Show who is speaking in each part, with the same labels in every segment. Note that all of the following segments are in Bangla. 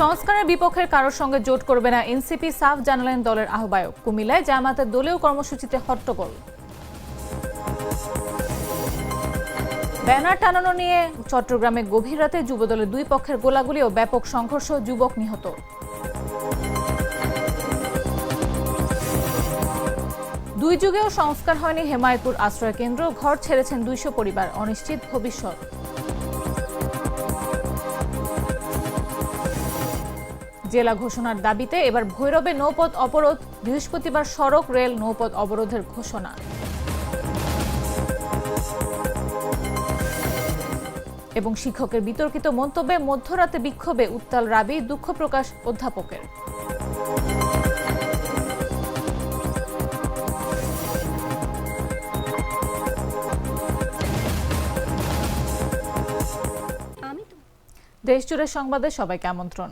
Speaker 1: সংস্কারের বিপক্ষের কারোর সঙ্গে জোট করবে না এনসিপি, সাফ জানালেন দলের আহ্বায়ক। কুমিল্লায় জামাতের দলীয় কর্মসূচিতে হট্টগোল। ব্যানার টানানো নিয়ে চট্টগ্রামে গভীর রাতে যুবদলের দুই পক্ষের গোলাগুলি ও ব্যাপক সংঘর্ষ, যুবক নিহত। দুই যুগেও সংস্কার হয়নি হেমায়তপুর আশ্রয় কেন্দ্র ঘর ছেড়েছেন দুইশো পরিবার, অনিশ্চিত ভবিষ্যৎ। জেলা ঘোষণার দাবিতে এবার ভৈরবে নৌপথ অবরোধ বৃহস্পতিবার সড়ক রেল নৌপথ অবরোধের ঘোষণা। এবং শিক্ষকের বিতর্কিত মন্তব্যে মধ্যরাতে বিক্ষোভে উত্তাল রাবি দুঃখ প্রকাশ অধ্যাপকের। দেশজুড়ে সংবাদে সবাইকে আমন্ত্রণ।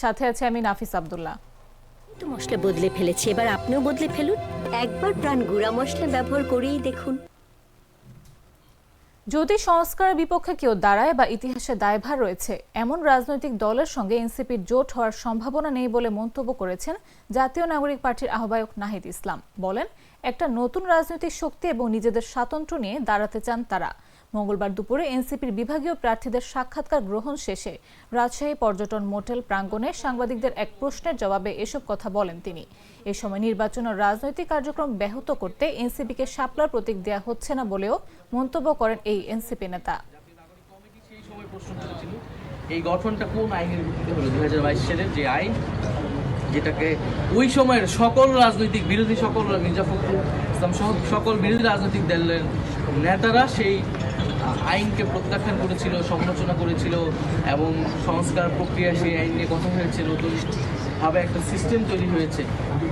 Speaker 1: সাথে আছে আমি নাফিস আব্দুল্লাহ।
Speaker 2: তো মশলা বদলে ফেলেছি এবার আপনিও বদলে ফেলুন। একবার প্রাণ গুঁড়া মশলা ব্যবহার করেই দেখুন।
Speaker 1: যদি সংস্কারের বিপক্ষে কেউ দাঁড়ায় বা ইতিহাসে দায়ভার রয়েছে এমন রাজনৈতিক দলের সঙ্গে এনসিপির জোট হওয়ার সম্ভাবনা নেই বলে মন্তব্য করেছেন জাতীয় নাগরিক পার্টির আহ্বায়ক নাহিদ ইসলাম। বলেন একটা নতুন রাজনৈতিক শক্তি এবং নিজেদের স্বাতন্ত্র্য নিয়ে দাঁড়াতে চান তারা। মঙ্গলবার দুপুরে এনসিপির বিভাগীয় প্রার্থীদের সাক্ষাৎকার গ্রহণ শেষে রাজশাহী পর্যটন মোটেল প্রাঙ্গণে সাংবাদিকদের এক প্রশ্নের জবাবে এসব কথা বলেন তিনি। এ সময় নির্বাচন ও রাজনৈতিক কার্যক্রম ব্যাহত করতে এনসিপিকে শাপলার প্রতীক দেওয়া হচ্ছে না বলেও মন্তব্য করেন এই এনসিপি নেতা।
Speaker 3: এই গঠনটা কোন আইনের সালের যে আইন, যেটাকে ওই সময়ের সকল রাজনৈতিক বিরোধী, সকল মির্জা ফখরুল ইসলাম সহ সকল বিরোধী রাজনৈতিক দলের নেতারা সেই আইনকে প্রত্যাখ্যান করেছিল, সমালোচনা করেছিল এবং সংস্কার প্রক্রিয়া সেই আইন নিয়ে কথা হয়েছে নতুনভাবে একটা সিস্টেম তৈরি হয়েছে।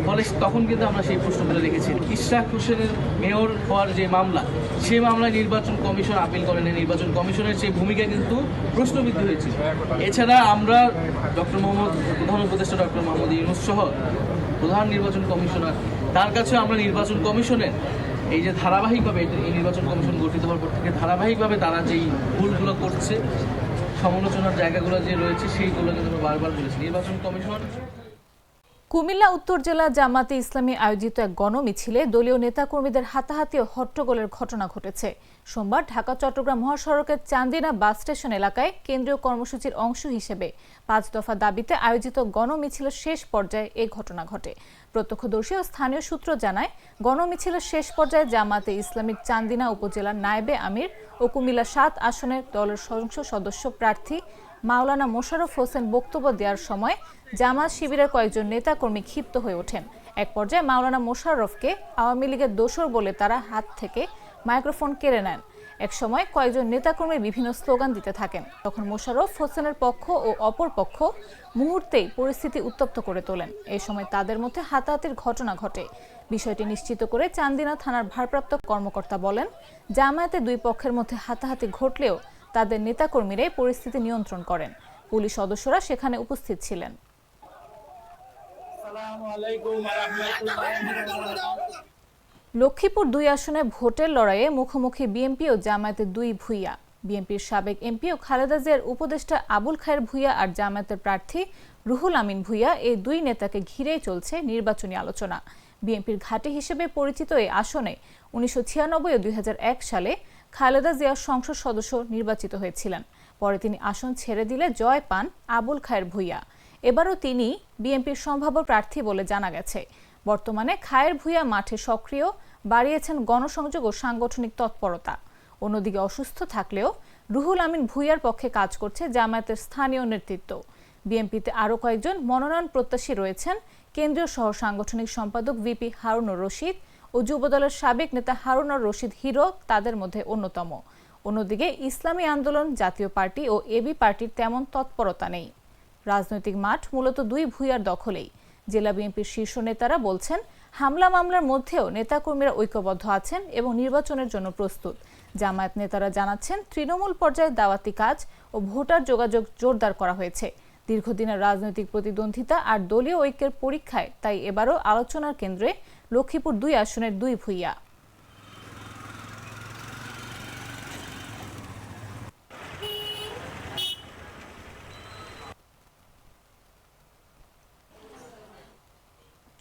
Speaker 3: ফলে তখন কিন্তু আমরা সেই প্রশ্নগুলো রেখেছি। ইশরাক হোসেনের মেয়র হওয়ার যে মামলা সেই মামলায় নির্বাচন কমিশন আপিল করেন। নির্বাচন কমিশনের সেই ভূমিকা কিন্তু প্রশ্নবিদ্ধ হয়েছিল। এছাড়া আমরা ডক্টর মোহাম্মদ, প্রধান উপদেষ্টা ডক্টর মোহাম্মদ ইউনুস সহ প্রধান নির্বাচন কমিশনার, তার কাছে আমরা নির্বাচন কমিশনের এই যে ধারাবাহিকভাবে এই- নির্বাচন কমিশন গঠিত হওয়ার পর থেকে ধারাবাহিকভাবে তারা যেই ভুলগুলো করছে, সমালোচনার জায়গাগুলো যে রয়েছে সেইগুলো কিন্তু বারবার বলেছি। নির্বাচন কমিশন
Speaker 1: কুমিল্লা উত্তর জেলা জামাতে ইসলামী আয়োজিত এক গণমিছিলে দলীয় নেতাকর্মীদের হাতাহাতি ও হট্টগোলের ঘটনা ঘটেছে। সোমবার ঢাকা, চট্টগ্রাম মহাসড়কের চান্দিনা বাস স্টেশন এলাকায় কেন্দ্রীয় কর্মসূচির অংশ হিসেবে পাঁচ দফা দাবিতে আয়োজিত গণমিছিলের শেষ পর্যায়ে এ ঘটনা ঘটে। প্রত্যক্ষদর্শী ও স্থানীয় সূত্র জানায়, গণমিছিলের শেষ পর্যায়ে জামাতে ইসলামিক চান্দিনা উপজেলার নায়েবে আমির ও কুমিল্লা সাত আসনের দলের সংসদ সদস্য প্রার্থী মাওলানা মোশাররফ হোসেন বক্তব্য দেওয়ার সময় জামাত শিবিরের কয়েকজন নেতাকর্মী ক্ষিপ্ত হয়ে ওঠেন। এক পর্যায়ে মাওলানা মোশাররফকে আওয়ামী লীগের দোসর বলে তারা হাত থেকে মাইক্রোফোন কেড়ে নেন। এক সময় কয়েকজন নেতাকর্মী বিভিন্ন স্লোগান দিতে থাকেন। তখন মোশাররফ হোসেনের পক্ষ ও অপর পক্ষ মুহূর্তেই পরিস্থিতি উত্তপ্ত করে তোলেন। এই সময় তাদের মধ্যে হাতাহাতির ঘটনা ঘটে। বিষয়টি নিশ্চিত করে চান্দিনা থানার ভারপ্রাপ্ত কর্মকর্তা বলেন, জামায়াতে দুই পক্ষের মধ্যে হাতাহাতি ঘটলেও তাদের নেতাকর্মীরাই পরিস্থিতি নিয়ন্ত্রণ করেন। পুলিশ সদস্যরা সেখানে উপস্থিত ছিলেন। লক্ষ্মীপুর দুই আসনে ভোটের লড়াইয়ে মুখোমুখি বিএনপি ও জামায়াতের দুই ভূঁইয়া। বিএনপির সাবেক এমপি ও খালেদা জিয়ার উপদেষ্টা আবুল খায়ের ভূঁইয়া আর জামায়াতের প্রার্থী রুহুল আমিন ভূঁইয়া এই দুই নেতাকে ঘিরেই চলছে নির্বাচনী আলোচনা। বিএনপির ঘাঁটি হিসেবে পরিচিত এই আসনে উনিশশো ছিয়ানব্বই ও দুই সালে খালেদা জিয়া সংসদ সদস্য নির্বাচিত হয়েছিলেন। পরে তিনি আসন ছেড়ে দিলে জয় পান আবুল খায়ের ভূঁইয়া। এবারও তিনি বিএনপির সম্ভাব্য প্রার্থী বলে জানা গেছে। বর্তমানে খায়ের ভূঁইয়া মাঠে সক্রিয়, বাড়িয়েছেন গণসংযোগ ও সাংগঠনিক তৎপরতা। অন্যদিকে অসুস্থ থাকলেও রুহুল আমিন ভূঁইয়ার পক্ষে কাজ করছে জামায়াতের স্থানীয় নেতৃত্ব। বিএনপিতে আরও কয়েকজন মনোনয়ন প্রত্যাশী রয়েছেন। কেন্দ্রীয় সহ সাংগঠনিক সম্পাদক ভিপি হারুনুর রশিদ ও যুবদলের সাবেক নেতা হারুনুর রশিদ হিরো তাদের মধ্যে অন্যতম। অন্যদিকে ইসলামী আন্দোলন, জাতীয় পার্টি ও এবি পার্টির তেমন তৎপরতা নেই। রাজনৈতিক মাঠ মূলত দুই ভূঁইয়ার দখলেই। জেলা বিএনপির শীর্ষ নেতারা বলছেন, হামলা মামলার মধ্যেও নেতাকর্মীরা ঐক্যবদ্ধ আছেন এবং নির্বাচনের জন্য প্রস্তুত। জামায়াত নেতারা জানাচ্ছেন, তৃণমূল পর্যায়ে দাওয়াতি কাজ ও ভোটার যোগাযোগ জোরদার করা হয়েছে। দীর্ঘদিনের রাজনৈতিক প্রতিদ্বন্দ্বিতা আর দলীয় ঐক্যের পরীক্ষায় তাই এবারও আলোচনার কেন্দ্রে লক্ষ্মীপুর দুই আসনের দুই ভূঁইয়া।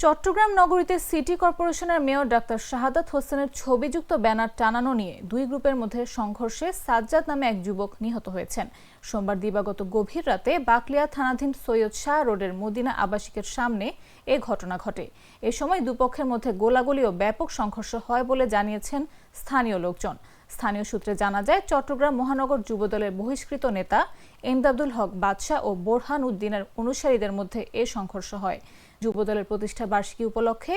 Speaker 1: চট্টগ্রাম নগরীতে সিটি কর্পোরেশনের মেয়র ডাক্তার শাহাদাত হোসেনের ছবিযুক্ত ব্যানার টানানো নিয়ে দুই গ্রুপের মধ্যে সংঘর্ষে সাজ্জাদ নামে এক যুবক নিহত হয়েছেন। সোমবার দিবাগত গভীর রাতে বাকলিয়া থানাধীন সৈয়দ শাহ রোডের মদিনা আবাসিকের সামনে এ ঘটনা ঘটে। এ সময় দুপক্ষের মধ্যে গোলাগুলি ও ব্যাপক সংঘর্ষ হয় বলে জানিয়েছেন স্থানীয় লোকজন। স্থানীয় সূত্রে জানা যায়, চট্টগ্রাম মহানগর যুবদলের বহিষ্কৃত নেতা এমদাদুল হক বাদশাহ ও বোরহান উদ্দিনের অনুসারীদের মধ্যে এ সংঘর্ষ হয়। যুবদলের প্রতিষ্ঠা বার্ষিকী উপলক্ষে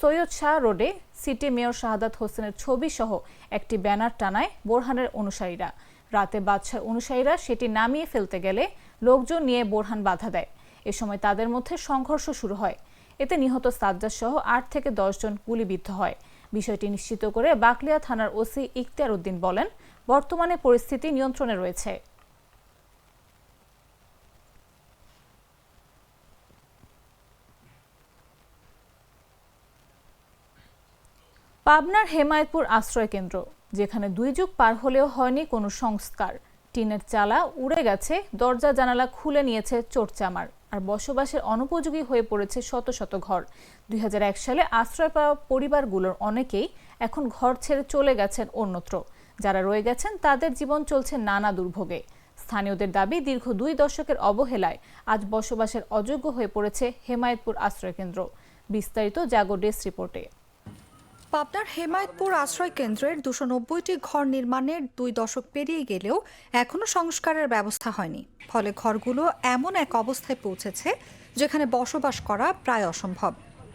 Speaker 1: সৈয়দ শাহ রোডে সিটি মেয়র শাহাদাত হোসেনের ছবি সহ একটি ব্যানার টানায় বোরহানের অনুসারীরা। রাতে বাদশার অনুসারীরা সেটি নামিয়ে ফেলতে গেলে লোকজন নিয়ে বোরহান বাধা দেয়। এ সময় তাদের মধ্যে সংঘর্ষ শুরু হয়। এতে নিহত সাজ্জাদ সহ আট থেকে দশ জন গুলিবিদ্ধ হয়। বিষয়টি নিশ্চিত করে বাকলিয়া থানার ওসি ইখতিয়ার উদ্দিন বলেন, বর্তমানে পরিস্থিতি নিয়ন্ত্রণে রয়েছে। পাবনার হেমায়তপুর আশ্রয় কেন্দ্র, যেখানে দুই যুগ পার হলেও হয়নি কোনো সংস্কার। টিনের চালা উড়ে গেছে, দরজা জানালা খুলে নিয়েছে চোরচামার আর বসবাসের অনুপযোগী হয়ে পড়েছে শত শত ঘর। দুই হাজার এক সালে আশ্রয় পাওয়া পরিবারগুলোর অনেকেই এখন ঘর ছেড়ে চলে গেছেন অন্যত্র। যারা রয়ে গেছেন, তাদের জীবন চলছে নানা দুর্ভোগে। স্থানীয়দের দাবি, দীর্ঘ দুই দশকের অবহেলায় আজ বসবাসের অযোগ্য হয়ে পড়েছে হেমায়তপুর আশ্রয়কেন্দ্র বিস্তারিত জাগো ডেস্ক রিপোর্টে।
Speaker 4: পাবনার হেমায়তপুর আশ্রয় কেন্দ্রের দুশো নব্বইটি ঘর নির্মাণের দুই দশক পেরিয়ে গেলেও এখনও সংস্কারের ব্যবস্থা হয়নি। ফলে ঘরগুলো এমন এক অবস্থায় পৌঁছেছে যেখানে বসবাস করা প্রায় অসম্ভব।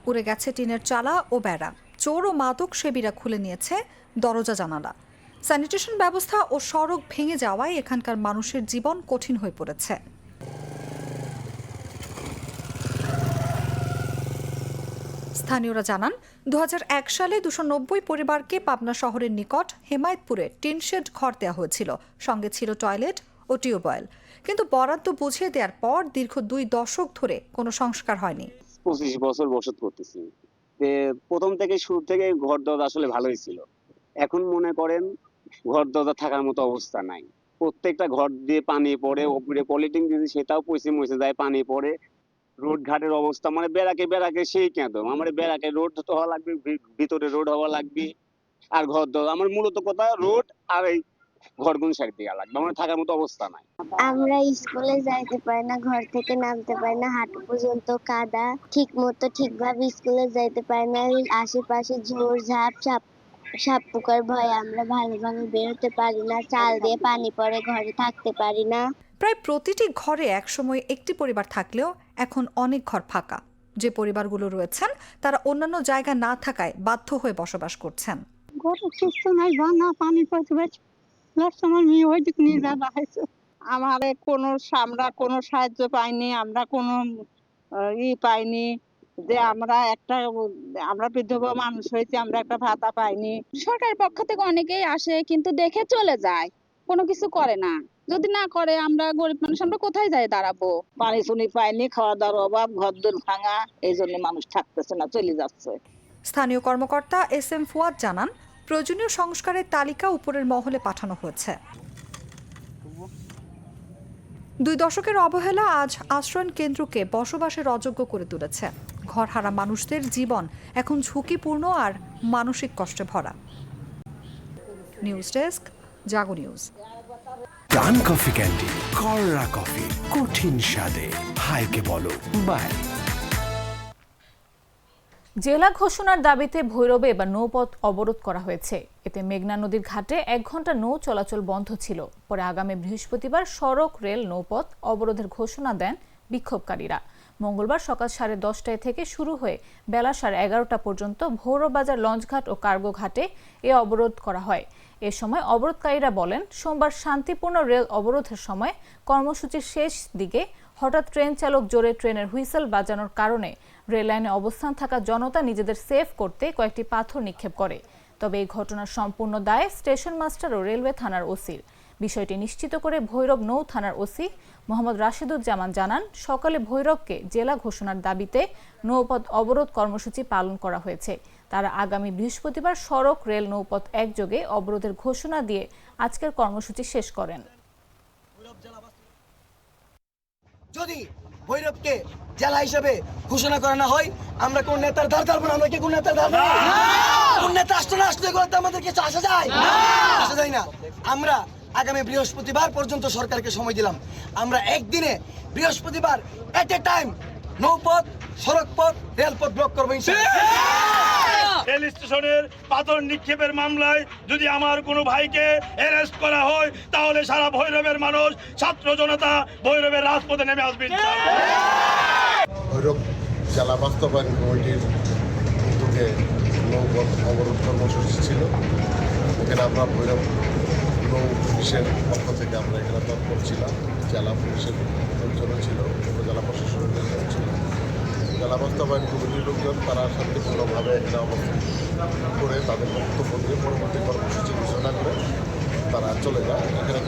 Speaker 4: উড়ে গেছে টিনের চালা ও বেড়া। চোর ও মাদক সেবীরা খুলে নিয়েছে দরজা জানালা। স্যানিটেশন ব্যবস্থা ও সড়ক ভেঙে যাওয়ায় এখানকার মানুষের জীবন কঠিন হয়ে পড়েছে। স্থানীয়রা জানান দু সালে দুশো পরিবারকে পাবনা শহরের নিকট হেমায়তপুরে টিনশেড ঘর দেওয়া হয়েছিল। সঙ্গে ছিল টয়লেট ও টিউবওয়েল। কিন্তু বরাদ্দ বুঝিয়ে দেওয়ার পর দীর্ঘ দুই দশক ধরে কোনো সংস্কার হয়নি।
Speaker 5: পঁচিশ বছর বসত করতেছি। প্রথম থেকে শুরু থেকে ঘর দরজা আসলে ভালোই ছিল। এখন মনে করেন ঘর দরজা থাকার মতো অবস্থা নাই। প্রত্যেকটা ঘর দিয়ে পানি পড়ে, ওপরে পলিটিং দিয়েছে সেটাও পয়সে মসে যায়, পানি পড়ে রোড ঘাটের অবস্থা মানে বেড়াকে বেড়াকে সেই কেঁদ। আমার বেড়াকে রোড তো হওয়া লাগবে ভিতরে রোড হওয়া লাগবে, আর ঘর দরজা আমার মূলত কথা রোড আর এই ঘরগুন সাইড দিয়ে লাগবে। আমার থাকার মতো অবস্থা নাই।
Speaker 6: আমরা স্কুলে যাইতে পারি না, ঘর থেকে নামতে পারি না, হাঁটু পর্যন্ত কাদা ঠিক মতো ঠিকভাবে স্কুলে যাইতে পারি না আশেপাশে ঝোড় ঝাপ, সাপ সাপ পোকার ভয়ে আমরা ভালোভাবে বেরোতে পারি না, চাল দিয়ে পানি পড়ে, ঘরে থাকতে পারি না।
Speaker 4: প্রায় প্রতিটি ঘরে একসময় একটি পরিবার থাকলেও এখন অনেক ঘর ফাঁকা। যে পরিবারগুলো রয়েছেন তারা অন্যান্য জায়গা না থাকায় বাধ্য হয়ে বসবাস করছেন।
Speaker 7: গরু সুস্থ নাই ভাঙা পানি লাস্ট আমার মেয়ে ওই দিক নিয়ে যাওয়া হয়েছে। আমাদের কোনো আমরা কোনো সাহায্য পাইনি আমরা কোনো ই পাইনি যে আমরা একটা আমরা বিধবা মানুষ হয়েছি আমরা একটা ভাতা পাইনি।
Speaker 8: সরকারের পক্ষ থেকে অনেকেই আসে কিন্তু দেখে চলে যায়। কোনো কিছু করে না। যদি না করে, আমরা গরিব মানুষ, আমরা কোথায় যাই দাঁড়াবো?
Speaker 7: পানি শুনি পাইনি খাওয়া দাওয়ার অভাব ঘর দোর ভাঙা, এই জন্য মানুষ থাকতেছে না, চলে যাচ্ছে।
Speaker 4: স্থানীয় কর্মকর্তা এস এম ফুয়াদ জানান, প্রয়োজনীয় সংস্কারের তালিকা উপরের মহলে পাঠানো হয়েছে। দুই দশকের অবহেলা আজ আশ্রয়ণ কেন্দ্রকে বসবাসের অযোগ্য করে তুলেছে। ঘরহারা মানুষদের জীবন এখন ঝুঁকিপূর্ণ আর মানসিক কষ্টে ভরা। News desk, Jago news.
Speaker 9: ডান কফি ক্যান্ডি, কররা কফি, কঠিন স্বাদে। হাইকে বলো, বাই।
Speaker 1: জেলা ঘোষণার দাবিতে ভৈরবে এবার নৌপথ অবরোধ করা হয়েছে। এতে মেঘনা নদীর ঘাটে এক ঘণ্টা নৌ চলাচল বন্ধ ছিল। পরে আগামী বৃহস্পতিবার সড়ক, রেল, নৌপথ অবরোধের ঘোষণা দেন বিক্ষোভকারীরা। মঙ্গলবার সকাল সাড়ে দশটায় থেকে শুরু হয়ে বেলা সাড়ে এগারোটা পর্যন্ত ভৌরবাজার, লঞ্চঘাট ও কার্গো ঘাটে এ অবরোধ করা হয়। এ সময় অবরোধকারীরা বলেন, সোমবার শান্তিপূর্ণ রেল অবরোধের সময় কর্মসূচির শেষ দিকে হঠাৎ ট্রেন চালক জোরে ট্রেনের হুইসেল বাজানোর কারণে রেল লাইনে অবস্থান থাকা জনতা নিজেদের সেভ করতে কয়েকটি পাথর নিক্ষেপ করে। তবে এই ঘটনার সম্পূর্ণ দায় স্টেশন মাস্টার ও রেলওয়ে থানার ওসির। বিষয়টি নিশ্চিত করে ভৈরব নৌ থানার ওসি মোহাম্মদ রাশিদুজ্জামান জানান সকালে ভৈরবকে জেলা ঘোষণার দাবিতে নৌপথ অবরোধ কর্মসূচি পালন করা হয়েছে। তারা আগামী বৃহস্পতিবার সড়ক রেল নৌপথ একযোগে অবরোধের ঘোষণা দিয়ে আজকের কর্মসূচি শেষ করেন।
Speaker 10: যদি ভৈরবকে জেলা হিসেবে ঘোষণা করা না হয় আমরা কোন নেতার ধার ধারবো না? আমরা কি কোন নেতার ধার ধারবো? কোন নেতা আসতো না আসতো এগুলো আমাদের কিছু আসা যায়? আসা যায় না। আমরা আগামী বৃহস্পতিবার পর্যন্ত সরকারকে সময় দিলাম। আমরা একদিনে বৃহস্পতিবার এট এ টাইম নৌপথ সড়কপথ রেলপথ ব্লক করব
Speaker 11: রেল স্টেশনের পাথর নিক্ষেপের মামলায় যদি আমার কোনো ভাইকে অ্যারেস্ট করা হয় তাহলে সারা ভৈরবের মানুষ ছাত্র জনতা ভৈরবের রাজপথে নেমে আসবে
Speaker 12: ভৈরব জেলা বাস্তবায়ন কমিটির উদ্যোগে নৌপথ অবরোধ কর্মসূচি ছিল। এখানে আমরা ভৈরব নৌ পুলিশের পক্ষ থেকে আমরা এখানে তৎপর ছিলাম। জেলা পুলিশের লোকজনও ছিল, উপজেলা প্রশাসনের লোকজন ছিল। জেলা বাস্তবায়ন কমিটির লোকজন, তারা শান্তিপূর্ণভাবে এখানে অবস্থান করে তাদের বক্তব্য দিয়ে পরবর্তী কর্মসূচি ঘোষণা করে তারা চলে যায়। এখানে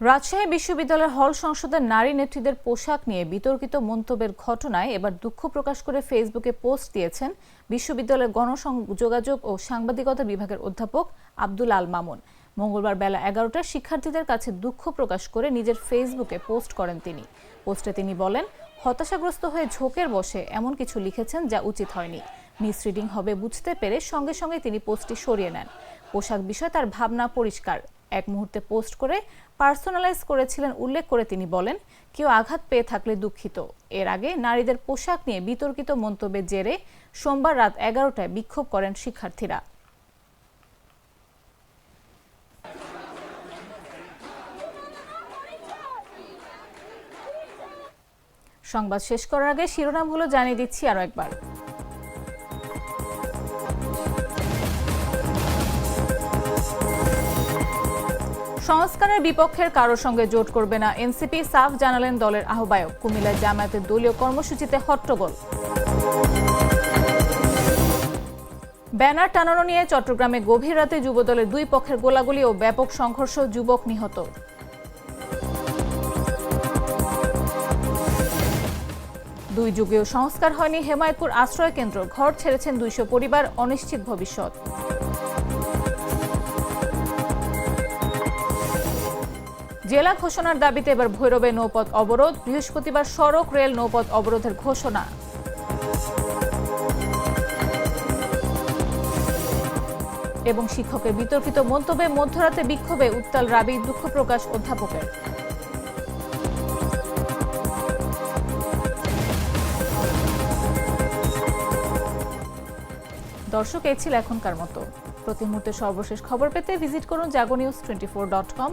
Speaker 1: রাজশাহী বিশ্ববিদ্যালয়ের হল সংসদের নারী নেত্রীদের পোশাক নিয়ে বিতর্কিত মন্তব্যের ঘটনায় এবার দুঃখ প্রকাশ করে ফেসবুকে পোস্ট দিয়েছেন বিশ্ববিদ্যালয়ের গণযোগাযোগ ও সাংবাদিকতা বিভাগের অধ্যাপক আব্দুল আল মামুন। মঙ্গলবার বেলা এগারোটায় শিক্ষার্থীদের কাছে দুঃখ প্রকাশ করে নিজের ফেসবুকে পোস্ট করেন তিনি। পোস্টে তিনি বলেন, হতাশাগ্রস্ত হয়ে ঝোঁকের বসে এমন কিছু লিখেছেন যা উচিত হয়নি। মিসরিডিং হবে বুঝতে পেরে সঙ্গে সঙ্গে তিনি পোস্টটি সরিয়ে নেন। পোশাক বিষয়ে তার ভাবনা পরিষ্কার। এক মুহূর্তে পোস্ট করে পার্সোনালাইজ করেছিলেন, উল্লেখ করে তিনি বলেন, কেউ আঘাত পেয়ে থাকলে দুঃখিত। এর আগে নারীদের পোশাক নিয়ে বিতর্কিত মন্তব্যের জেরে সোমবার রাত এগারোটায় বিক্ষোভ করেন শিক্ষার্থীরা। সংবাদ শেষ করার আগে শিরোনামগুলো জানিয়ে দিচ্ছি আরও একবার। সংস্কারের বিপক্ষের কারোর সঙ্গে জোট করবে না। এনসিপি সাফ জানালেন দলের আহ্বায়ক। কুমিল্লার জামায়াতের দলীয় কর্মসূচিতে হট্টগোল ব্যানার টানানো নিয়ে চট্টগ্রামে গভীর রাতে যুবদলের দুই পক্ষের গোলাগুলি ও ব্যাপক সংঘর্ষ যুবক নিহত। দুই যুগেও সংস্কার হয়নি হেমায়তপুর আশ্রয় কেন্দ্র ঘর ছেড়েছেন দুইশো পরিবার, অনিশ্চিত ভবিষ্যৎ। জেলা ঘোষণার দাবিতে এবার ভৈরবে নৌপথ অবরোধ, বৃহস্পতিবার সড়ক রেল নৌপথ অবরোধের ঘোষণা। এবং শিক্ষকের বিতর্কিত মন্তব্যে মধ্যরাতে বিক্ষোভে উত্তাল রাবি, দুঃখ প্রকাশ অধ্যাপকের। দর্শক, এই ছিল এখনকার মতো। প্রতি মুহূর্তে সর্বশেষ খবর পেতে ভিজিট করুন Jago news twenty four dot com.